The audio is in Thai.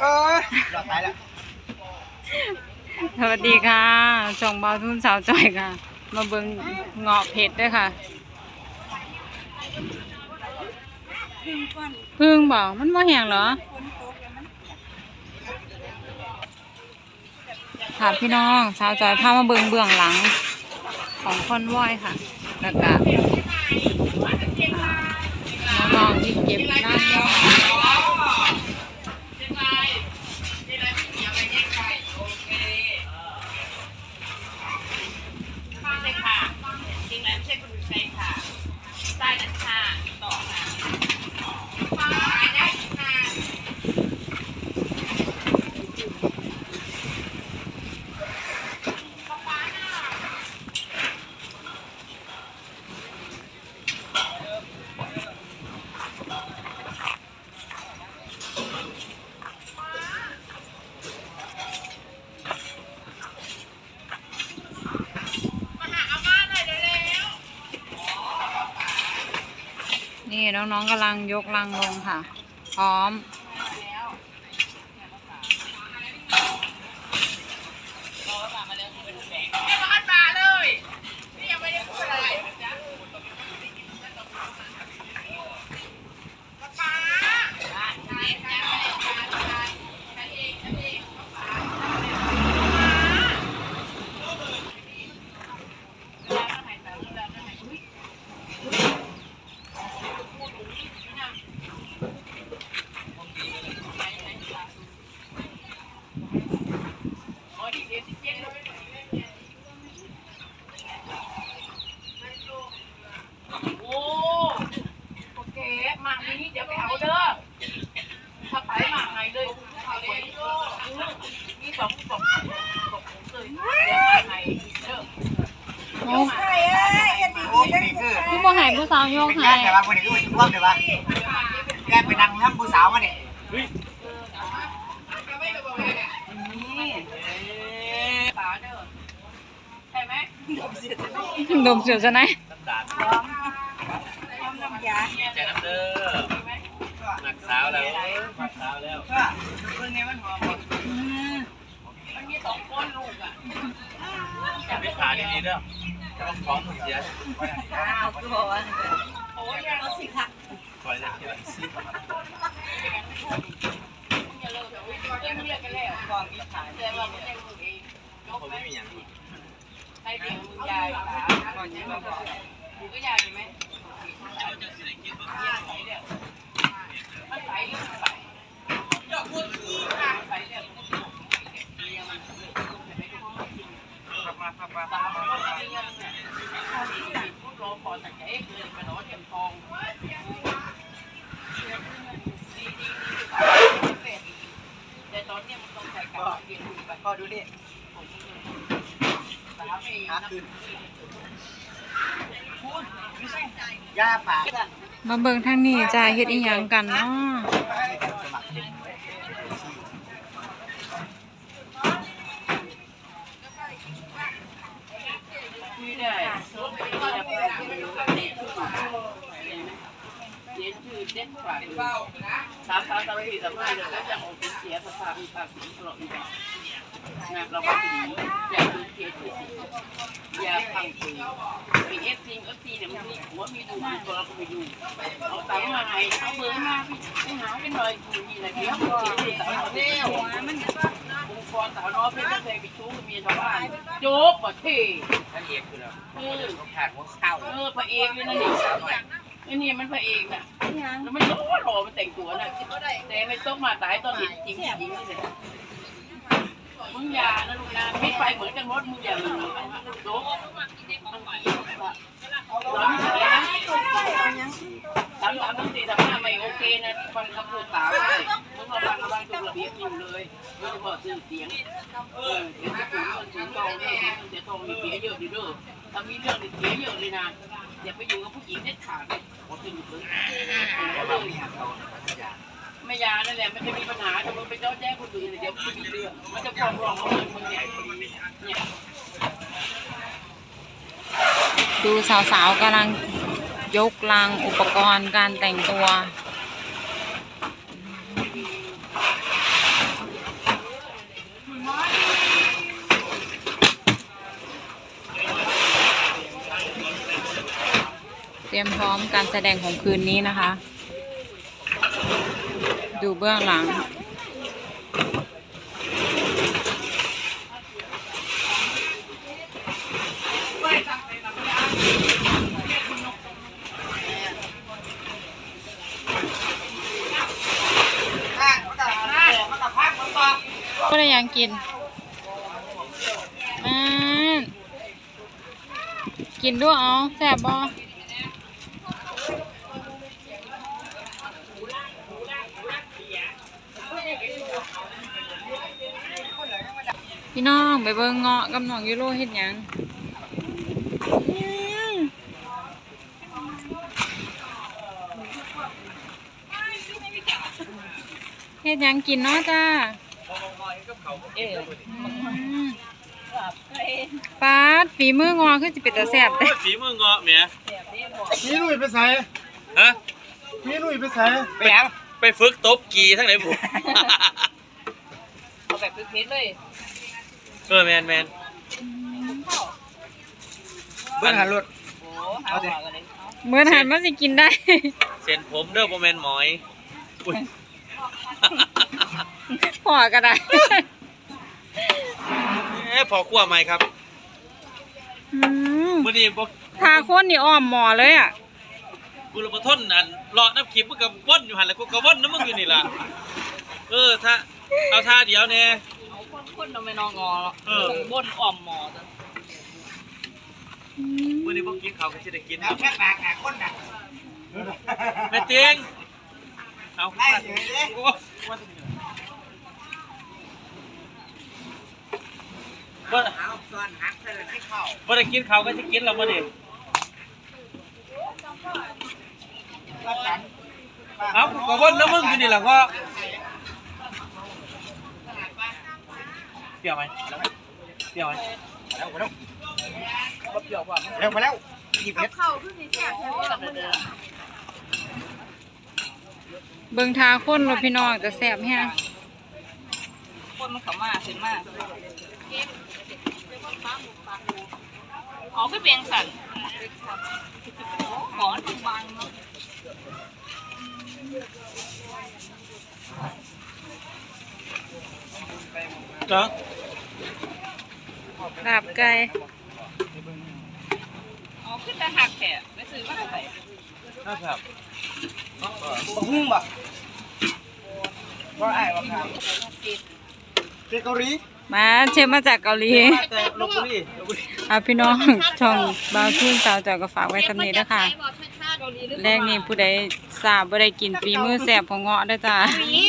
เออหลอดตายแล้วสวัสดีค่ะช่องเบาทุนสาวจอยค่ะ มาเบิ่งเงาะเผ็ดด้วยค่ะพึ่งบอกมันว่าแห้งเหรอค่ะพี่น้องสาวจอยพามาเบิ่งเบื้องหลัง ของคอนวอยค่ะแล้วก็อ่าน้องๆที่เก็บน้ำ นี่น้องๆกำลังยกลังลงค่ะ พร้อม โอ้โอเคหมากนี้เดี๋ยวไปเอาเด้อถ้าไปหมากไหนเลยเอาเลยนี่สองสองสองเลยเดี๋ยวหมากไหนเด้อ โอ้ โอ้ยนี่คือ ผู้บ่หายผู้สาวยกหายแต่ว่าวันนี้คือช่วงเดี๋ยวว่าแกไปนั่งทำผู้สาวมาเนี่ยดมเสียจะไหนใจน้ำเด้อหนักสาวแล้วหนักสาวแล้วก็เรื่งนี้มันหอมมันมีสองคนลูกอะไม่ผ่านดีๆเด้อ ต้องฟ้องมึงเสียโอ้ยเอบอกว่าโอ้ยเชื่อสิอย่าเลิกเดี๋ยวเรียกเรียกกันแล้วความอิจฉาแต่ว่ามึงยังมึงเองยกผมไหมไม่มีอย่างให้เด็กมึงยายตามึงก็ยายไหม นดูไปก็ดูดิสามเองหานะคืนยาป่ามาเบิ่งทางนี้จ้าเฮ็ดอีหยังกันเนาะ สมัคร คุยได้รถไปก็จะไปเด็ก เรียนชื่อเด็กกว่าสามสามสามสี่สามห้าเดี๋ยวก็จะออกเป็นเสียภาษาเป็นภาษีตลอดอยู่แบบงานเราก็ดีอย่าดูเกียรติอย่าพังปืนมีเอฟซีเอฟซีเนี่ยมันมีหัวมีดูมีตัวเราก็ไปดูเอาตังค์มาให้เอาเบอร์มาไปหาเป็นหน่อยอยู่นี่นะเดี๋ยวเขียนตังค์เร็วมันองค์กรสาวน้อยเป็นเกษตรไปชู้กับเมียชาวบ้านโจ๊กบ่เท่ท่านเอกคือเราเออเขาขาดหัวเข่าเออพระเอกเลยนะนี่ไอ้นี่มันพระเอกน่ะ แล้วมันโล่หล่อมันแต่งตัวน่ะแต่ไม่ต้องมาตายตอนเห็นจริงจริงนี่เลยมึงอย่านะลูกนะไม่ไปเหมือนกันหมดมึงอย่ามึงโจ๊กมันไปร้อนเฉยนะสามสามตั้งสี่สามห้าไม่โอเคนะฟังคำพูดสาวเลยมึงระวังระวังตัวระเบียบอยู่เลย โดยเฉพาะสื่อเสียง เออเดี๋ยวจะถึงเงินถึงทองเนี่ยเดี๋ยวทองมีเสียเยอะดิเด้อถ้ามีเรื่องนี่เสียเยอะเลยนะอย่าไปอยู่กับผู้หญิงเด็ดขาดเลยหมดเป็นอยู่เลยเรามีหักเราไม่ยานั่นแหละมันจะมีปัญหาแต่มึงไปเจ้าแจ้งคนอื่นเดี๋ยวมันจะมีเรื่องมันจะฟ้องร้องเอาเงินมึงเนี่เนี่ยดูสาวๆกำลังยกลังอุปกรณ์การแต่งตัว รียมพร้อมการแสดงของคืนนี้นะคะ ดูเบื้องหลัง ก็ได้ยังกินอ่ากินด้วยเอาแซบบ่ พี่น้องไปเบิ่งเงาะกับน้องยูโรเฮ็ดหยังอืมเฮ็ดหยังกินเนาะจ้าเอออืมปาดฝีมืองอคือสิเป็นตาแซ่บเด้โอ้ยฝีมือเงาะเมียพี่ลุยไปใส่ฮะพี่ลุยไปใส่ไปยังไปฝึกตบกีทั้งไหนบุ เอาแบบเพชรเลย เออแมนแมนเบิ้ลหันรถโอ้หาว่ากันเลยเอาเมื่อทานมันสิกินได้ เส้นผมเด้อโมแมนหมอยอุ้ยพอก็ได้เอ๊ะพอขั้วไหมครับอืมมื่อนี้บอกทาคนนี่อ้อมหมอเลยอะกูระบทนอันเลาะน้ำขีบมึงกับว่นอยู่หันแล้วกูกับว่นน้ำมึงอยู่นี่ล่ะเออถ้าเอาท่าเดียวแน่เอา คนๆเราไม่นองงอหรอกเออ บนอ่อมหมอจ้ะมื่อนี้พวกกินเขาวก็จะได้กินเอาแค่ปากหาคนน่ะแม่เตียงเอาไล่อยู่เลยโอ้ว่าจะมีอะไรบ่เอาส่วนหักเลยที่เข้าบ่ได้กินเขาวก็จะกินแล้วบ่ดิรับกันเอากูกับว่นน้ำมึงอยู่นี่ล่ะก็เป รี้ยวไหมเปรี้ยวไหมแล้วแล้วบ่เปรี้ยวกว่าเร็วไปแล้วหยิบเห็ดเบิ่งทาคนรถพี่น้องจะแซ่บแฮะคนมันเข้ามาเส้นมาอ๋อคือเปียงสันหมอนบางเนาะเนาะ ลาบไก่อ๋อคือแต่หักแท้ไปซื้อมาใส่นะครับหุ้มบ่ก็ไอ้บ่ครับเกาหลีมาเชฟมาจากเกาหลีแต่ลบบุรีลบบุรีอะพี่น้องช่องบาวทุ่นสาวจอยก็ฝากไว้ทำนี้นะคะแรกนี่ผู้ใดทราบบ่ได้กินฝีมือแซ่บของเงาะเด้อจ้าหวี